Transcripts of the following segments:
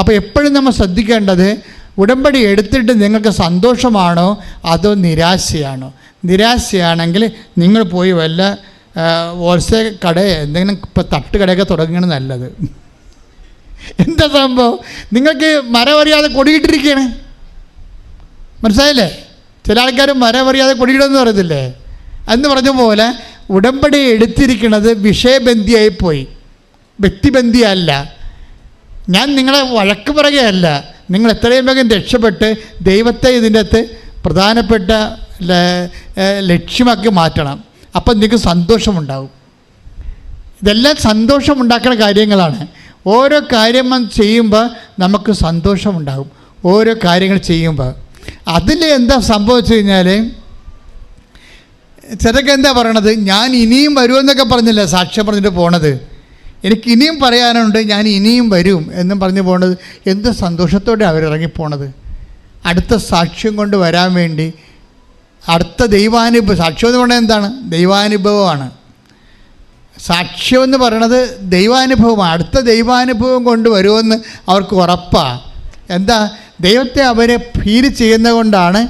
അപ്പോൾ എപ്പോഴും നമ്മൾ ശ്രദ്ധിക്കേണ്ടത് ഉടമ്പടി എടുത്തിട്ട് നിങ്ങൾക്ക് സന്തോഷമാണോ അതോ നിരാശയാണോ? നിരാശയാണെങ്കിൽ നിങ്ങൾ പോയി വല്ല ഹോൾസെയിൽ കട എന്തെങ്കിലും ഇപ്പോൾ തട്ടുകടയൊക്കെ തുടങ്ങുകയാണ് നല്ലത്. എന്താ സംഭവം? നിങ്ങൾക്ക് മരം അറിയാതെ കൊടിയിട്ടിരിക്കുകയാണ് മനസ്സിലായില്ലേ? ചില ആൾക്കാർ മരം അറിയാതെ കൊടിയിടുമെന്ന് പറയത്തില്ലേ? എന്ന് പറഞ്ഞ പോലെ ഉടമ്പടി എടുത്തിരിക്കുന്നത് വിഷയബന്ധിയായി പോയി. വ്യക്തിബന്ധിയല്ല. ഞാൻ നിങ്ങളെ വഴക്ക് പറയുകയല്ല. നിങ്ങൾ എത്രയും വേഗം രക്ഷപ്പെട്ട് ദൈവത്തെ ഇതിന്റെ അകത്ത് പ്രധാനപ്പെട്ട ലക്ഷ്യമാക്കി മാറ്റണം. അപ്പം നിങ്ങൾക്ക് സന്തോഷമുണ്ടാവും. ഇതെല്ലാം സന്തോഷമുണ്ടാക്കുന്ന കാര്യങ്ങളാണ്. ഓരോ കാര്യം ചെയ്യുമ്പോൾ നമുക്ക് സന്തോഷമുണ്ടാകും ഓരോ കാര്യങ്ങൾ ചെയ്യുമ്പോൾ. അതിൽ എന്താ സംഭവിച്ചു കഴിഞ്ഞാൽ ചിലക്ക് എന്താ പറയണത്? ഞാൻ ഇനിയും വരുമെന്നൊക്കെ പറഞ്ഞില്ല? സാക്ഷ്യം പറഞ്ഞിട്ട് പോണത്. എനിക്ക് ഇനിയും പറയാനുണ്ട് ഞാൻ ഇനിയും വരും എന്നും പറഞ്ഞു പോണത്. എന്ത് സന്തോഷത്തോടെ അവരിറങ്ങിപ്പോണത്. അടുത്ത സാക്ഷ്യം കൊണ്ട് വരാൻ വേണ്ടി അടുത്ത ദൈവാനുഭവം സാക്ഷ്യം എന്ന് പറഞ്ഞാൽ എന്താണ്? ദൈവാനുഭവമാണ്. സാക്ഷ്യം എന്ന് പറയണത് ദൈവാനുഭവമാണ്. അടുത്ത ദൈവാനുഭവം കൊണ്ട് വരുമെന്ന് അവർക്ക് ഉറപ്പാണ് എന്താ? ദൈവത്തെ അവരെ ഫീൽ ചെയ്യുന്ന കൊണ്ടാണ്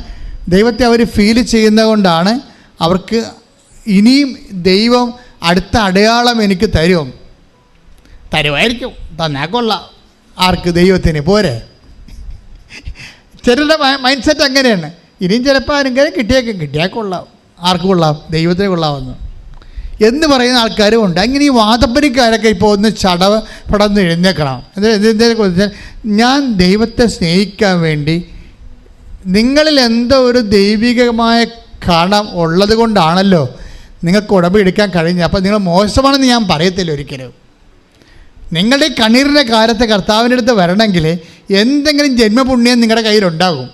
ദൈവത്തെ അവർ ഫീൽ ചെയ്യുന്ന കൊണ്ടാണ് അവർക്ക് ഇനിയും ദൈവം അടുത്ത അടയാളം എനിക്ക് തരും. തരുമായിരിക്കും. തന്നാൽ കൊള്ളാം. ആർക്ക് ദൈവത്തിന്? പോരെ. ചിലരുടെ മൈൻഡ് സെറ്റ് അങ്ങനെയാണ് ഇനിയും ചിലപ്പോൾ ആരെങ്കിലും കിട്ടിയേക്കും. കിട്ടിയാൽ കൊള്ളാം. ആർക്ക് കൊള്ളാം? ദൈവത്തിന് കൊള്ളാമെന്ന്. എന്ന് പറയുന്ന ആൾക്കാരും ഉണ്ട്. അങ്ങനെ ഈ വാദപ്പനിക്കാരൊക്കെ ഇപ്പോൾ ഒന്ന് ചടവ പടന്ന് എഴുന്നേക്കണം. എന്താ എന്തിനെ ഞാൻ ദൈവത്തെ സ്നേഹിക്കാൻ വേണ്ടി നിങ്ങളിൽ എന്തോ ഒരു ദൈവികമായ കണം ഉള്ളത് കൊണ്ടാണല്ലോ നിങ്ങൾക്ക് ഉടമ്പെടുക്കാൻ കഴിഞ്ഞ അപ്പോൾ നിങ്ങൾ മോശമാണെന്ന് ഞാൻ പറയത്തില്ല ഒരിക്കലും. നിങ്ങളുടെ കണ്ണീരിന്റെ കാലത്ത് കർത്താവിന്റെ അടുത്ത് വരണമെങ്കിൽ എന്തെങ്കിലും ജന്മപുണ്യം നിങ്ങളുടെ കയ്യിലുണ്ടാകും.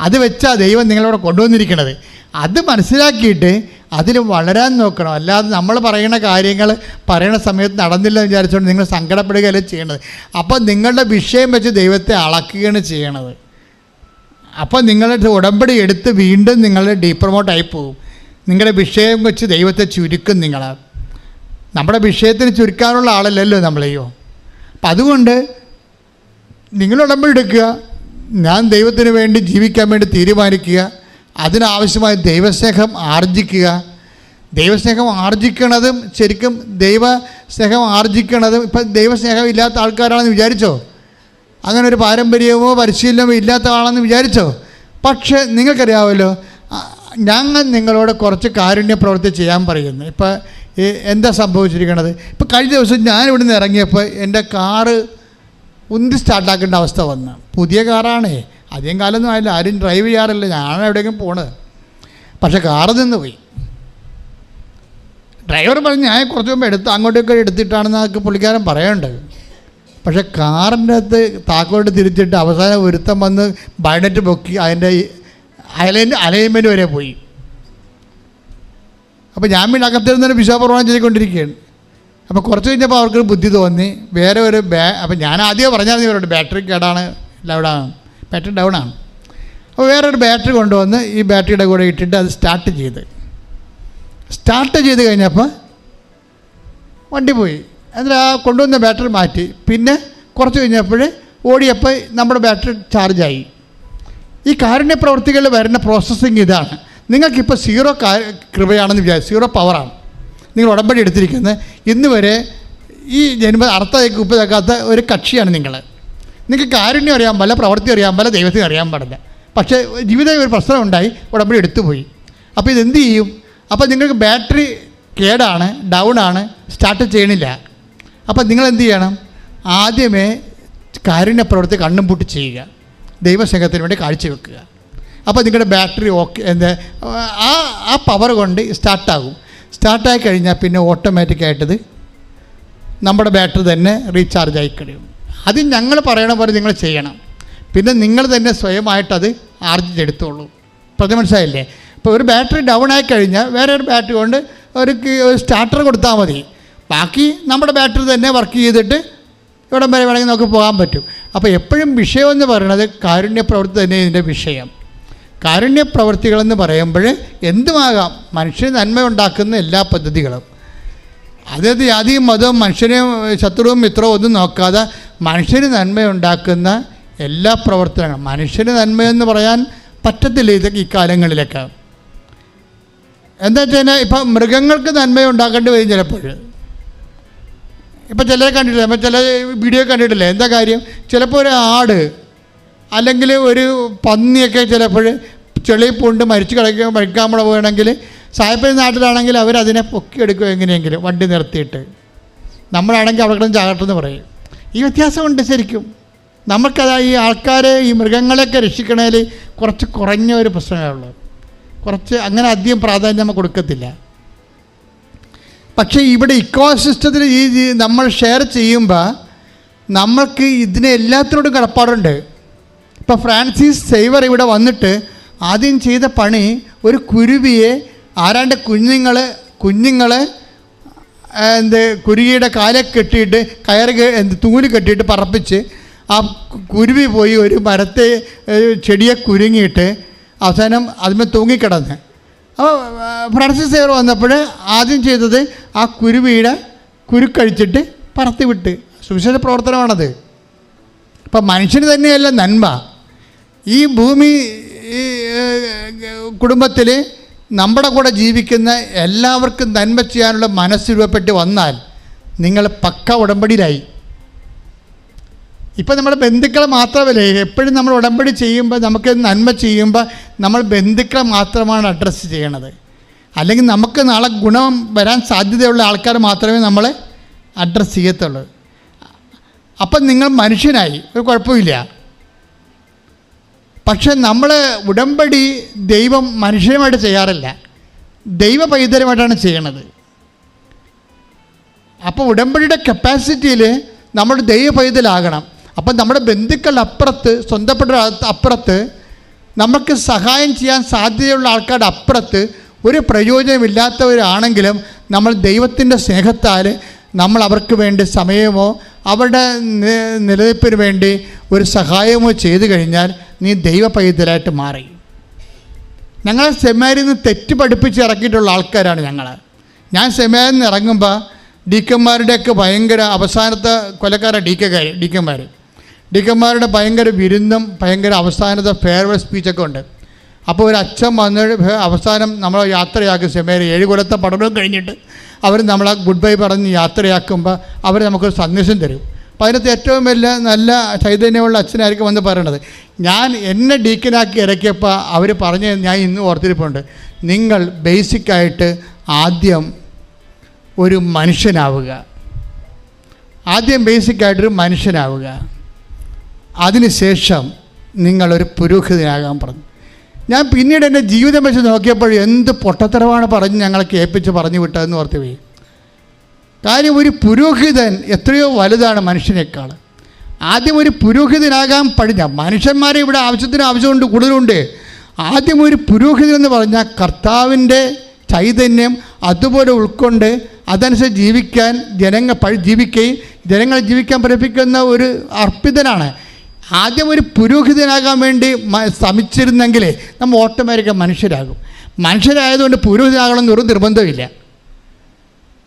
അത് വെച്ചാൽ ദൈവം നിങ്ങളോട് കൊണ്ടുവന്നിരിക്കണത്. അത് മനസ്സിലാക്കിയിട്ട് അതിൽ വളരാൻ നോക്കണം. അല്ലാതെ നമ്മൾ പറയുന്ന കാര്യങ്ങൾ പറയുന്ന സമയത്ത് നടന്നില്ല എന്ന് വിചാരിച്ചുകൊണ്ട് നിങ്ങൾ സങ്കടപ്പെടുകയല്ല ചെയ്യണത്. അപ്പോൾ നിങ്ങളുടെ വിഷയം വെച്ച് ദൈവത്തെ അളക്കുകയാണ് ചെയ്യണത്. അപ്പോൾ നിങ്ങളുടെ ഉടമ്പടി എടുത്ത് വീണ്ടും നിങ്ങൾ ഡീപ്രമോട്ടായി പോകും. നിങ്ങളുടെ വിഷയം വെച്ച് ദൈവത്തെ ചുരുക്കും നിങ്ങൾ നമ്മുടെ വിഷയത്തിന് ചുരുക്കാനുള്ള ആളല്ലല്ലോ നമ്മളെയോ. അപ്പം അതുകൊണ്ട് നിങ്ങൾ ഉടമ്പടി എടുക്കുക. ഞാൻ ദൈവത്തിന് വേണ്ടി ജീവിക്കാൻ വേണ്ടി തീരുമാനിക്കുക. അതിനാവശ്യമായ ദൈവസ്നേഹം ആർജിക്കുക. ദൈവസ്നേഹം ആർജിക്കണതും ശരിക്കും ദൈവസ്നേഹം ആർജിക്കണതും ഇപ്പം ദൈവസ്നേഹം ഇല്ലാത്ത ആൾക്കാരാണെന്ന് വിചാരിച്ചോ? അങ്ങനെ ഒരു പാരമ്പര്യമോ പരിശീലനമോ ഇല്ലാത്ത ആളാണെന്ന് വിചാരിച്ചോ? പക്ഷേ നിങ്ങൾക്കറിയാമല്ലോ ഞങ്ങൾ നിങ്ങളോട് കുറച്ച് കാരുണ്യ പ്രവൃത്തി ചെയ്യാൻ പറയുന്നു. ഇപ്പം ഈ എന്താ സംഭവിച്ചിരിക്കണത്? ഇപ്പം കഴിഞ്ഞ ദിവസം ഞാൻ ഇവിടെ നിന്ന് ഇറങ്ങിയപ്പോൾ എന്റെ കാറ് ഉന്തി സ്റ്റാർട്ടാക്കേണ്ട അവസ്ഥ വന്ന്. പുതിയ കാറാണേ. അധികം കാലമൊന്നും ആയില്ല. ആരും ഡ്രൈവ് ചെയ്യാറില്ല. ഞാനാണ് എവിടെയെങ്കിലും പോണത്. പക്ഷേ കാറ് നിന്ന് പോയി. ഡ്രൈവർ പറഞ്ഞ് ഞാൻ കുറച്ച് മുമ്പ് എടുത്ത് അങ്ങോട്ടൊക്കെ എടുത്തിട്ടാണെന്നൊക്കെ പുള്ളിക്കാരൻ പറയുന്നുണ്ട് പക്ഷേ കാറിന്റെ അകത്ത് താക്കോട്ട് തിരിച്ചിട്ട് അവസാനം ഒരുത്തം വന്ന് ബൈനറ്റ് പൊക്കി അതിന്റെ അലൈൻ അലൈൻമെന്റ് വരെ പോയി. അപ്പോൾ ഞാൻ പിന്നെ അകത്തിരുന്നൊരു വിശ്വാസപ്രമാണം ചെയ്തുകൊണ്ടിരിക്കുകയാണ് അപ്പോൾ കുറച്ച് കഴിഞ്ഞപ്പോൾ അവർക്ക് ബുദ്ധി തോന്നി. വേറെ ഒരു ബാ അപ്പോൾ ഞാൻ ആദ്യമേ പറഞ്ഞാൽ ഇവരോട് ബാറ്ററി കേടാണ് ലൗഡാണ് ബാറ്ററി ഡൗൺ ആണ്. അപ്പോൾ വേറൊരു ബാറ്ററി കൊണ്ടുവന്ന് ഈ ബാറ്ററിയുടെ കൂടെ ഇട്ടിട്ട് അത് സ്റ്റാർട്ട് ചെയ്ത്. സ്റ്റാർട്ട് ചെയ്ത് കഴിഞ്ഞപ്പോൾ വണ്ടി പോയി. എന്നിട്ട് ആ കൊണ്ടുവന്ന ബാറ്ററി മാറ്റി. പിന്നെ കുറച്ച് കഴിഞ്ഞപ്പോൾ ഓടിയപ്പോൾ നമ്മുടെ ബാറ്ററി ചാർജായി ഈ കാരുണ്യ പ്രവർത്തികളിൽ വരുന്ന പ്രോസസ്സിങ് ഇതാണ്. നിങ്ങൾക്കിപ്പോൾ സീറോ കാ കൃപയാണെന്ന് വിചാരിച്ചു സീറോ പവറാണ് നിങ്ങൾ ഉടമ്പടി എടുത്തിരിക്കുന്നത്. ഇന്ന് വരെ ഈ ജന്മ അർത്ഥത്തേക്ക് ഉപ്പ് തേക്കാത്ത ഒരു കക്ഷിയാണ് നിങ്ങൾ നിങ്ങൾക്ക് കാരുണ്യം അറിയാൻ പാടില്ല പ്രവൃത്തി അറിയാൻ പാടില്ല ദൈവത്തിന് അറിയാൻ പാടില്ല. പക്ഷേ ജീവിതം ഒരു പ്രശ്നം ഉണ്ടായി ഉടമ്പടി എടുത്തുപോയി. അപ്പോൾ ഇതെന്ത് ചെയ്യും? അപ്പോൾ നിങ്ങൾക്ക് ബാറ്ററി കേടാണ് ഡൗൺ ആണ് സ്റ്റാർട്ട് ചെയ്യണില്ല. അപ്പോൾ നിങ്ങൾ എന്ത് ചെയ്യണം? ആദ്യമേ കാരുണ്യ പ്രവൃത്തി കണ്ണും പൂട്ടി ചെയ്യുക. ദൈവസ്നേഹത്തിന് വേണ്ടി കാഴ്ചവെക്കുക. അപ്പോൾ നിങ്ങളുടെ ബാറ്ററി ഓക്കെ എന്താ ആ ആ പവർ കൊണ്ട് സ്റ്റാർട്ടാകും സ്റ്റാർട്ടായി കഴിഞ്ഞാൽ പിന്നെ ഓട്ടോമാറ്റിക്കായിട്ടത് നമ്മുടെ ബാറ്ററി തന്നെ റീചാർജ് ആയി കഴിയും. അത് ഞങ്ങൾ പറയണ പോലെ നിങ്ങൾ ചെയ്യണം. പിന്നെ നിങ്ങൾ തന്നെ സ്വയമായിട്ടത് ആർജിച്ചെടുത്തോളൂ പ്രതി മനസ്സിലായില്ലേ? ഇപ്പോൾ ഒരു ബാറ്ററി ഡൗൺ ആയി കഴിഞ്ഞാൽ വേറെ ഒരു ബാറ്ററി കൊണ്ട് ഒരു സ്റ്റാർട്ടർ കൊടുത്താൽ മതി. ബാക്കി നമ്മുടെ ബാറ്ററി തന്നെ വർക്ക് ചെയ്തിട്ട് ഇവിടം വരെ വേണമെങ്കിൽ നമുക്ക് പോകാൻ പറ്റും. അപ്പോൾ എപ്പോഴും വിഷയം എന്ന് പറയുന്നത് കാരുണ്യപ്രവൃത്തി തന്നെ ഇതിന്റെ വിഷയം. കാരുണ്യപ്രവൃത്തികളെന്ന് പറയുമ്പോൾ എന്തുമാകാം? മനുഷ്യന് നന്മ ഉണ്ടാക്കുന്ന എല്ലാ പദ്ധതികളും. അതായത് ജാതിയും മതവും മനുഷ്യനെയും ശത്രുവും മിത്രവും ഒന്നും നോക്കാതെ മനുഷ്യന് നന്മയുണ്ടാക്കുന്ന എല്ലാ പ്രവർത്തനങ്ങളും. മനുഷ്യന് നന്മയെന്ന് പറയാൻ പറ്റത്തില്ല ഇതൊക്കെ ഈ കാലങ്ങളിലൊക്കെ. എന്താ വെച്ചാൽ ഇപ്പം മൃഗങ്ങൾക്ക് നന്മയുണ്ടാക്കേണ്ടി വരും ചിലപ്പോൾ. ഇപ്പം ചിലരെ കണ്ടിട്ടില്ല? ഇപ്പം ചില വീഡിയോ കണ്ടിട്ടില്ല? എന്താ കാര്യം? ചിലപ്പോൾ ഒരു ആട് അല്ലെങ്കിൽ ഒരു പന്നിയൊക്കെ ചിലപ്പോൾ ചെളി പൂണ്ട് മരിച്ചു കിടക്കുക മരിക്കാൻ പോകണമെങ്കിൽ സായപ്പൻ നാട്ടിലാണെങ്കിൽ അവരതിനെ പൊക്കിയെടുക്കുക എങ്ങനെയെങ്കിലും വണ്ടി നിർത്തിയിട്ട്. നമ്മളാണെങ്കിൽ അവിടെ കിടന്ന് ചാകട്ടെന്ന് പറയും. ഈ വ്യത്യാസമുണ്ട് ശരിക്കും. നമുക്കത് ഈ ആൾക്കാരെ ഈ മൃഗങ്ങളെയൊക്കെ രക്ഷിക്കണേൽ കുറച്ച് കുറഞ്ഞ ഒരു പ്രശ്നമേ ഉള്ളൂ. കുറച്ച് അങ്ങനെ അധികം പ്രാധാന്യം നമ്മൾ കൊടുക്കത്തില്ല. പക്ഷേ ഇവിടെ ഇക്കോസിസ്റ്റത്തിൽ ഈ ഈ നമ്മൾ ഷെയർ ചെയ്യുമ്പോൾ നമ്മൾക്ക് ഇതിനെ എല്ലാത്തിനോടും കടപ്പാടുണ്ട്. ഇപ്പോൾ ഫ്രാൻസിസ് സേവർ ഇവിടെ വന്നിട്ട് ആദ്യം ചെയ്ത പണി ഒരു കുരുവിയെ ആരാണ്ട് കുഞ്ഞുങ്ങൾ കുഞ്ഞുങ്ങൾ എന്ത് കുരുവിയുടെ കാലെ കെട്ടിയിട്ട് കയറ് എന്ത് തൂൽ കെട്ടിയിട്ട് പറപ്പിച്ച് ആ കുരുവി പോയി ഒരു മരത്തെ ചെടിയെ കുരുങ്ങിയിട്ട് അവസാനം അതിന്മേൽ തൂങ്ങിക്കിടന്ന്. അപ്പോൾ ഫ്രാൻസിസ് സേവർ വന്നപ്പോൾ ആദ്യം ചെയ്തത് ആ കുരുവിയുടെ കുരുക്കഴിച്ചിട്ട് പറത്തി വിട്ട്. സുവിശേഷ പ്രവർത്തനമാണത്. അപ്പം മനുഷ്യന് തന്നെയല്ല നന്മ. ഈ ഭൂമി കുടുംബത്തിൽ നമ്മുടെ കൂടെ ജീവിക്കുന്ന എല്ലാവർക്കും നന്മ ചെയ്യാനുള്ള മനസ്സ് രൂപപ്പെട്ട് വന്നാൽ നിങ്ങൾ പക്ക ഉടമ്പടിയിലായി. ഇപ്പം നമ്മുടെ ബന്ധുക്കളെ മാത്രമല്ലേ എപ്പോഴും നമ്മൾ ഉടമ്പടി ചെയ്യുമ്പോൾ നമുക്ക് നന്മ ചെയ്യുമ്പോൾ നമ്മൾ ബന്ധുക്കളെ മാത്രമാണ് അഡ്രസ്സ് ചെയ്യണത്. അല്ലെങ്കിൽ നമുക്ക് നാളെ ഗുണം വരാൻ സാധ്യതയുള്ള ആൾക്കാർ മാത്രമേ നമ്മൾ അഡ്രസ്സ് ചെയ്യത്തുള്ളൂ. അപ്പം നിങ്ങൾ മനുഷ്യനായി ഒരു കുഴപ്പമില്ല. പക്ഷെ നമ്മൾ ഉടമ്പടി ദൈവം മനുഷ്യനുമായിട്ട് ചെയ്യാറില്ല. ദൈവ പൈതരമായിട്ടാണ് ചെയ്യണത്. അപ്പോൾ ഉടമ്പടിയുടെ കപ്പാസിറ്റിയിൽ നമ്മൾ ദൈവ പൈതലാകണം അപ്പം നമ്മുടെ ബന്ധുക്കളുടെ അപ്പുറത്ത് സ്വന്തപ്പെട്ട അപ്പുറത്ത് നമുക്ക് സഹായം ചെയ്യാൻ സാധ്യതയുള്ള ആൾക്കാരുടെ അപ്പുറത്ത് ഒരു പ്രയോജനമില്ലാത്തവരാണെങ്കിലും നമ്മൾ ദൈവത്തിന്റെ സ്നേഹത്താൽ നമ്മൾ അവർക്ക് വേണ്ടി സമയമോ അവരുടെ നിലനിൽപ്പിന് വേണ്ടി ഒരു സഹായമോ ചെയ്തു കഴിഞ്ഞാൽ നീ ദൈവ പൈതലായിട്ട് മാറി. ഞങ്ങളെ സെമാരിൽ നിന്ന് തെറ്റ് പഠിപ്പിച്ച് ഇറക്കിയിട്ടുള്ള ആൾക്കാരാണ് ഞങ്ങൾ. ഞാൻ സെമാരിൽ നിന്ന് ഇറങ്ങുമ്പോൾ ഡീക്കന്മാരുടെയൊക്കെ ഭയങ്കര അവസാനത്തെ കൊലക്കാര ഡീക്കക്കാർ ഡീക്കന്മാർ ഡീക്കന്മാരുടെ ഭയങ്കര വിരുന്നും ഭയങ്കര അവസാനത്തെ ഫെയർവെൽ സ്പീച്ചൊക്കെ ഉണ്ട്. അപ്പോൾ ഒരു അച്ഛൻ വന്ന് അവസാനം നമ്മൾ യാത്രയാക്കും സെമേരി ഏഴ് കൊല്ലത്തെ പഠനവും കഴിഞ്ഞിട്ട് അവർ നമ്മളെ ഗുഡ് ബൈ പറഞ്ഞ് യാത്രയാക്കുമ്പോൾ അവർ നമുക്കൊരു സന്ദേശം തരും. അപ്പോൾ അതിനകത്ത് ഏറ്റവും വലിയ നല്ല ചൈതന്യമുള്ള അച്ഛനായിരിക്കും വന്ന് പറയണത്. ഞാൻ എന്നെ ഡീക്കനാക്കി ഇറക്കിയപ്പോൾ അവർ പറഞ്ഞ് ഞാൻ ഇന്ന് ഓർത്തിരിപ്പുണ്ട്. നിങ്ങൾ ബേസിക്കായിട്ട് ആദ്യം ഒരു മനുഷ്യനാവുക. ആദ്യം ബേസിക്കായിട്ടൊരു മനുഷ്യനാവുക. അതിനുശേഷം നിങ്ങളൊരു പുരോഹിതനാകാൻ പറഞ്ഞു. ഞാൻ പിന്നീട് എന്റെ ജീവിതം വെച്ച് നോക്കിയപ്പോൾ എന്ത് പൊട്ടത്തരമാണ് പറഞ്ഞ് ഞങ്ങളെ കേൾപ്പിച്ച് പറഞ്ഞു വിട്ടതെന്ന് ഓർത്ത് പോയി കാര്യം ഒരു പുരോഹിതൻ എത്രയോ വലുതാണ് മനുഷ്യനേക്കാൾ. ആദ്യം ഒരു പുരോഹിതനാകാൻ പഠിഞ്ഞ മനുഷ്യന്മാരെ ഇവിടെ ആവശ്യത്തിന് ആവശ്യമുണ്ട് കൂടുതലുണ്ട്. ആദ്യം ഒരു പുരോഹിതൻ എന്ന് പറഞ്ഞാൽ കർത്താവിന്റെ ചൈതന്യം അതുപോലെ ഉൾക്കൊണ്ട് അതനുസരിച്ച് ജീവിക്കാൻ ജനങ്ങൾ ജീവിക്കുകയും ജനങ്ങളെ ജീവിക്കാൻ പഠിപ്പിക്കുന്ന ഒരു അർപ്പിതനാണ്. ആദ്യം ഒരു പുരോഹിതനാകാൻ വേണ്ടി ശ്രമിച്ചിരുന്നെങ്കിൽ നമ്മൾ ഓട്ടോമാറ്റിക്കായി മനുഷ്യരാകും. മനുഷ്യരായതുകൊണ്ട് പുരോഹിതനാകണമെന്ന് ഒരു നിർബന്ധമില്ല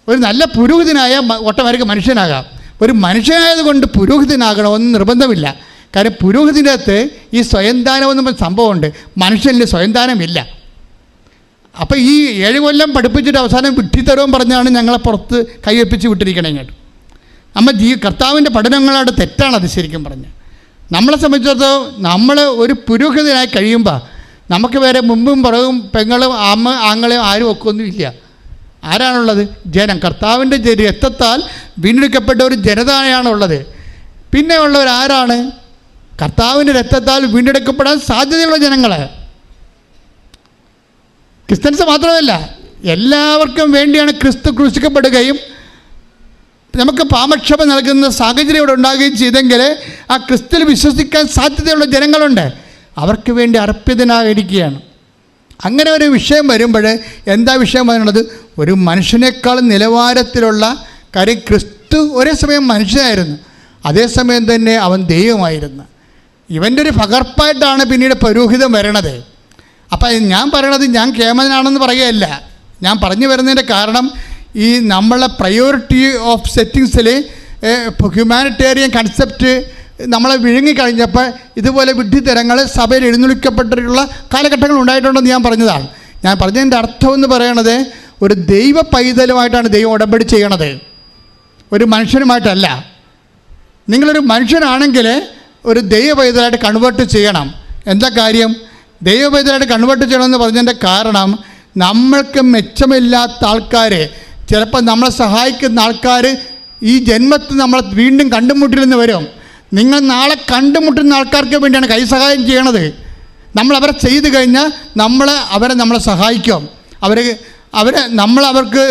ഒരു നല്ല പുരോഹിതനായ ഓട്ടോമാറ്റിക് മനുഷ്യനാകാം. ഒരു മനുഷ്യനായതുകൊണ്ട് പുരോഹിതനാകണമെന്ന് നിർബന്ധമില്ല കാരണം പുരോഹിതിന്റെ അകത്ത് ഈ സ്വയംദാനം എന്ന സംഭവമുണ്ട്. മനുഷ്യനിൽ സ്വയംദാനമില്ല. അപ്പോൾ ഈ ഏഴ് കൊല്ലം പഠിപ്പിച്ചിട്ട് അവസാനം വിട്ടിത്തരവും പറഞ്ഞാണ് ഞങ്ങളെ പുറത്ത് കൈവെപ്പിച്ച് വിട്ടിരിക്കണേ ഇങ്ങോട്ട്. നമ്മൾ ജീ കർത്താവിന്റെ പഠനങ്ങളാണ് തെറ്റാണത് ശരിക്കും പറഞ്ഞ് നമ്മളെ സംബന്ധിച്ചിടത്തോളം നമ്മൾ ഒരു പുരോഹിതനായി കഴിയുമ്പോൾ നമുക്ക് വേറെ മുമ്പും പുറകും പെങ്ങളും അമ്മ ആങ്ങളെയും ആരും ഒക്കെ ഒന്നുമില്ല ആരാണുള്ളത്? ജനം. കർത്താവിന്റെ രക്തത്താൽ വീണ്ടെടുക്കപ്പെട്ട ഒരു ജനതയാണുള്ളത്. പിന്നെ ഉള്ളവർ ആരാണ്? കർത്താവിന്റെ രക്തത്താൽ വീണ്ടെടുക്കപ്പെടാൻ സാധ്യതയുള്ള ജനങ്ങൾ ക്രിസ്ത്യൻസ് മാത്രമല്ല എല്ലാവർക്കും വേണ്ടിയാണ് ക്രിസ്തു ക്രൂശിക്കപ്പെടുകയും നമുക്ക് പാമക്ഷമ നൽകുന്ന സാഹചര്യം ഇവിടെ ഉണ്ടാകുകയും ചെയ്തെങ്കിൽ ആ ക്രിസ്തുവിൽ വിശ്വസിക്കാൻ സാധ്യതയുള്ള ജനങ്ങളുണ്ട്. അവർക്ക് വേണ്ടി അർപ്പിതനായിരിക്കുകയാണ്. അങ്ങനെ ഒരു വിഷയം വരുമ്പോൾ എന്താ വിഷയം പറയുന്നത് ഒരു മനുഷ്യനേക്കാൾ നിലവാരത്തിലുള്ള കാര്യം ക്രിസ്തു ഒരേ സമയം മനുഷ്യനായിരുന്നു. അതേസമയം തന്നെ അവൻ ദൈവമായിരുന്നു. ഇവന്റെ ഒരു പകർപ്പായിട്ടാണ് പിന്നീട് പൗരോഹിതം വരണത്. അപ്പം ഞാൻ പറയണത് ഞാൻ കേമനാണെന്ന് പറയുകയല്ല. ഞാൻ പറഞ്ഞു വരുന്നതിന്റെ കാരണം ഈ നമ്മളെ പ്രയോറിറ്റി ഓഫ് സെറ്റിങ്സിൽ ഹ്യൂമാനിറ്റേറിയൻ കൺസെപ്റ്റ് നമ്മളെ വിഴുങ്ങിക്കഴിഞ്ഞപ്പോൾ ഇതുപോലെ വിഡ്ഢിത്തരങ്ങൾ സഭയിൽ എഴുന്നള്ളിക്കപ്പെട്ടിട്ടുള്ള കാലഘട്ടങ്ങൾ ഉണ്ടായിട്ടുണ്ടെന്ന് ഞാൻ പറഞ്ഞതാണ്. ഞാൻ പറഞ്ഞതിന്റെ അർത്ഥം എന്ന് പറയണത് ഒരു ദൈവ പൈതലുമായിട്ടാണ് ദൈവം ഉടമ്പടി ചെയ്യണത്. ഒരു മനുഷ്യനുമായിട്ടല്ല. നിങ്ങളൊരു മനുഷ്യനാണെങ്കിൽ ഒരു ദൈവ പൈതലായിട്ട് കൺവേർട്ട് ചെയ്യണം. എന്താ കാര്യം? ദൈവ പൈതലായിട്ട് കൺവേർട്ട് ചെയ്യണമെന്ന് പറഞ്ഞതിന്റെ കാരണം നമ്മൾക്ക് മെച്ചമില്ലാത്ത ആൾക്കാർ ചിലപ്പോൾ നമ്മളെ സഹായിക്കുന്ന ആൾക്കാർ ഈ ജന്മത്തിൽ നമ്മളെ വീണ്ടും കണ്ടുമുട്ടില്ലെന്ന് വരും. നിങ്ങൾ നാളെ കണ്ടുമുട്ടുന്ന ആൾക്കാർക്ക് വേണ്ടിയാണ് കൈസഹായം ചെയ്യണത്. നമ്മൾ അവരെ ചെയ്തു കഴിഞ്ഞാൽ നമ്മൾ അവരെ നമ്മളെ സഹായിക്കും. അവർ അവരെ നമ്മൾ അവർക്ക്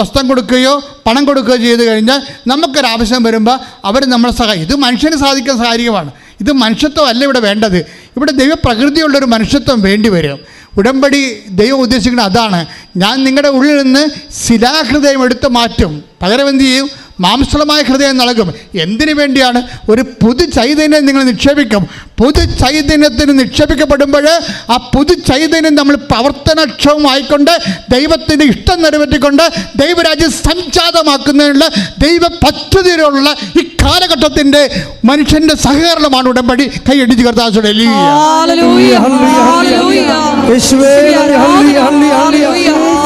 വസ്ത്രം കൊടുക്കുകയോ പണം കൊടുക്കുകയോ ചെയ്തു കഴിഞ്ഞാൽ നമുക്കൊരാവശ്യം വരുമ്പോൾ അവർ നമ്മളെ സഹായിക്കും ഇത് മനുഷ്യന് സാധിക്കുന്ന കാര്യമാണ് ഇത് മനുഷ്യത്വം അല്ല ഇവിടെ വേണ്ടത്. ഇവിടെ ദൈവപ്രകൃതിയുള്ളൊരു മനുഷ്യത്വം വേണ്ടി വരും. ഉടമ്പടി ദൈവം ഉദ്ദേശിക്കുന്നത് അതാണ്. ഞാൻ നിങ്ങളുടെ ഉള്ളിൽ നിന്ന് ശിലാഹൃദയം എടുത്ത് മാറ്റും. പകരം എന്ത് ചെയ്യും? മാംസളമായ ഹൃദയം നൽകും. എന്തിനു വേണ്ടിയാണ്? ഒരു പുതു ചൈതന്യം നിങ്ങൾ നിക്ഷേപിക്കും. പുതു ചൈതന്യത്തിന് നിക്ഷേപിക്കപ്പെടുമ്പോൾ ആ പുതു ചൈതന്യം നമ്മൾ പ്രവർത്തനക്ഷമമായിക്കൊണ്ട് ദൈവത്തിന്റെ ഇഷ്ടം നിറവേറ്റിക്കൊണ്ട് ദൈവരാജ്യം സംജാതമാക്കുന്നതിനുള്ള ദൈവ പദ്ധതിയിലുള്ള ഈ കാലഘട്ടത്തിന്റെ മനുഷ്യന്റെ സഹകരണമാണ് ഉടമ്പടി. കൈയടിച്ച് കർത്താസുടെ ഹല്ലേലൂയ. ഹല്ലേലൂയ യേശുവേ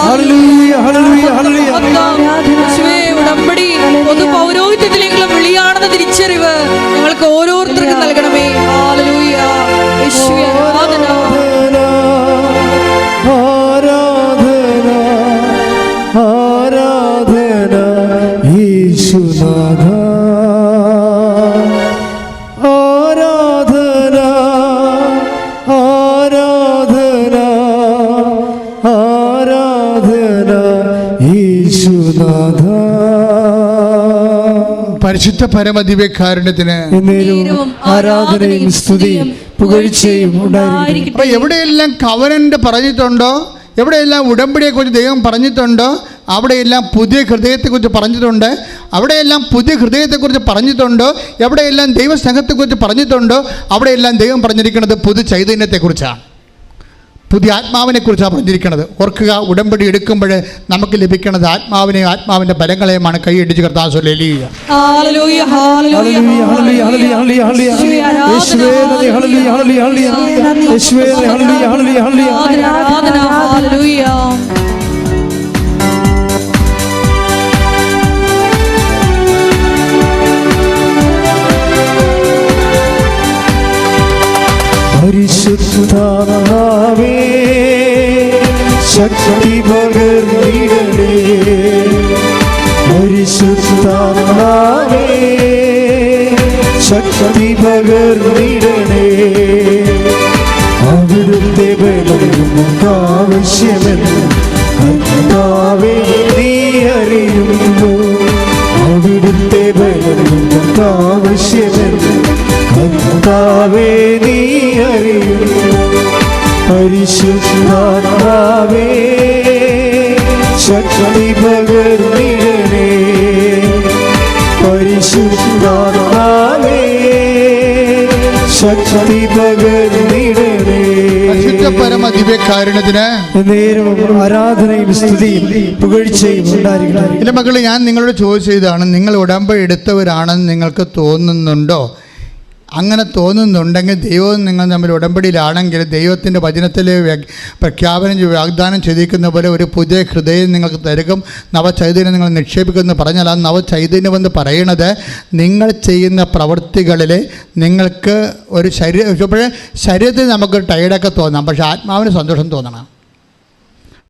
ഹല്ലേലൂയ ഹല്ലേലൂയ. ഉടമ്പടി ഒന്ന് പൗരോഹിത്യത്തിലേക്കുള്ള വിളിയാണെന്ന തിരിച്ചറിവ് ഞങ്ങൾക്ക് ഓരോരുത്തർക്കും നൽകണമേ യേശുനാഥ പരിശുദ്ധ പരമദിവ്യകാരുണ്യത്തിന് ആരാധനയും സ്തുതിയും പുകഴ്ചയും അപ്പൊ എവിടെയെല്ലാം കവനന്റെ പറഞ്ഞിട്ടുണ്ടോ? എവിടെയെല്ലാം ഉടമ്പടിയെക്കുറിച്ച് ദൈവം പറഞ്ഞിട്ടുണ്ടോ? അവിടെയെല്ലാം പുതിയ ഹൃദയത്തെക്കുറിച്ച് പറഞ്ഞിട്ടുണ്ട്. അവിടെയെല്ലാം പുതിയ ഹൃദയത്തെക്കുറിച്ച് പറഞ്ഞിട്ടുണ്ടോ? എവിടെയെല്ലാം ദൈവസ്നേഹത്തെക്കുറിച്ച് പറഞ്ഞിട്ടുണ്ടോ? അവിടെയെല്ലാം ദൈവം പറഞ്ഞിരിക്കുന്നത് പുതു ചൈതന്യത്തെക്കുറിച്ചാണ് പുതിയ ആത്മാവിനെ കുറിച്ചാണ് പറഞ്ഞിരിക്കുന്നത്. ഓർക്കുക ഉടമ്പടി എടുക്കുമ്പോൾ നമുക്ക് ലഭിക്കുന്നത് ആത്മാവിനെയും ആത്മാവിന്റെ ബലങ്ങളെയുമാണ് കൈയടിച്ച് കർത്താൻ ലലിയ ശക്തി പകർന്നിടണേ പരിശുദ്ധാത്മാവേ ശക്തി പകർന്നിടണേ അവിടുത്തെ ബലം നമുക്ക് ആവശ്യമെന്ന് കർത്താവേ നീ അറിയുന്നു. അവിടുത്തെ ബലം നമുക്ക് ആവശ്യമെന്ന് കർത്താവേ നീ അറിയുന്നു. പരിശുദ്ധാത്മാവേ ശക്തി പകർന്നിടണേ പരിശുദ്ധാത്മാവേ ശക്തി പകർന്നിടണേ നേരവും ആരാധനയും സ്തുതിയും പുകഴ്ചയും ഉണ്ടായിരിക്കണം എന്റെ മക്കളെ ഞാൻ നിങ്ങളോട് ചോദിച്ചതാണ് നിങ്ങൾ ഉടമ്പ എടുത്തവരാണെന്ന് നിങ്ങൾക്ക് തോന്നുന്നുണ്ടോ? അങ്ങനെ തോന്നുന്നുണ്ടെങ്കിൽ ദൈവവും നിങ്ങൾ തമ്മിൽ ഉടമ്പടിയിലാണെങ്കിൽ ദൈവത്തിന്റെ വചനത്തിലെ പ്രഖ്യാപനം വാഗ്ദാനം ചെയ്തിരിക്കുന്ന പോലെ ഒരു പുതിയ ഹൃദയം നിങ്ങൾക്ക് തരുകും. നവചൈതന്യം നിങ്ങൾ നിക്ഷേപിക്കുമെന്ന് പറഞ്ഞാൽ ആ നവചൈതന്യം എന്ന് പറയണത് നിങ്ങൾ ചെയ്യുന്ന പ്രവൃത്തികളിൽ നിങ്ങൾക്ക് ഒരു ശരീരം ശരീരത്തിൽ നമുക്ക് ടയർഡൊക്കെ തോന്നാം. പക്ഷേ ആത്മാവിന് സന്തോഷം തോന്നണം.